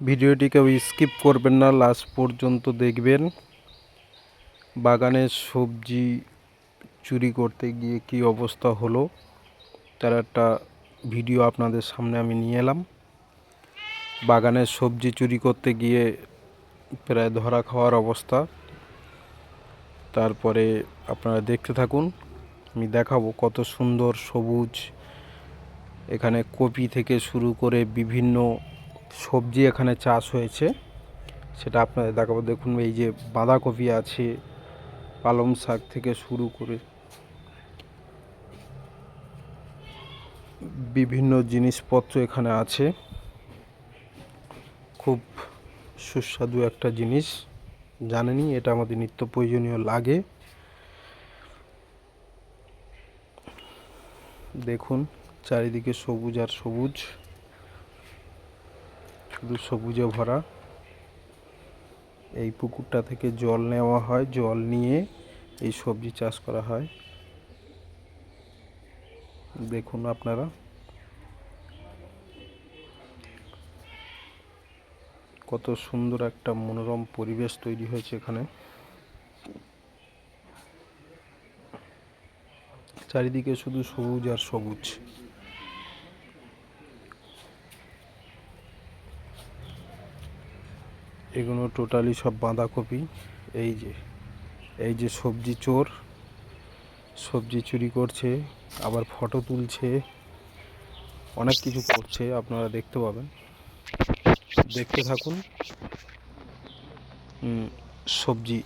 ভিডিওটি কেউ স্কিপ করবেন না, লাস্ট পর্যন্ত দেখবেন। বাগানের সবজি চুরি করতে গিয়ে কি অবস্থা হলো, তার একটা ভিডিও আপনাদের সামনে আমি নিয়ে এলাম। বাগানের সবজি চুরি করতে গিয়ে প্রায় ধরা খাওয়ার অবস্থা। তারপরে আপনারা দেখতে থাকুন, আমি দেখাবো কত সুন্দর সবুজ। এখানে কপি থেকে শুরু করে বিভিন্ন সবজি এখানে চাষ হয়েছে। সেটা আপনাদের দেখাবো। দেখুন, এই যে বাঁধাকপি আছে, পালং শাক থেকে শুরু করে বিভিন্ন জিনিসপত্র এখানে আছে। খুব সুস্বাদু একটা জিনিস। জানেনই, এটা আমাদের নিত্য প্রয়োজনীয় লাগে। দেখুন, চারিদিকে সবুজ আর সবুজ। শুধু সবুজে ভরা। এই পুকুরটা থেকে জল নেওয়া হয়, জল নিয়ে এই সবজি চাষ করা হয়। দেখুন আপনারা। কত সুন্দর একটা মনোরম পরিবেশ তৈরি হয়েছে এখানে। চারিদিকে শুধু সবুজ আর সবুজ। এগুলো টোটালি সব বাঁধাকপি। এই যে এই যে সবজি চোর, সবজি চুরি করছে, আবার ফটো তুলছে, অনেক কিছু করছে, আপনারা দেখতে পাবেন। দেখতে থাকুন। সবজি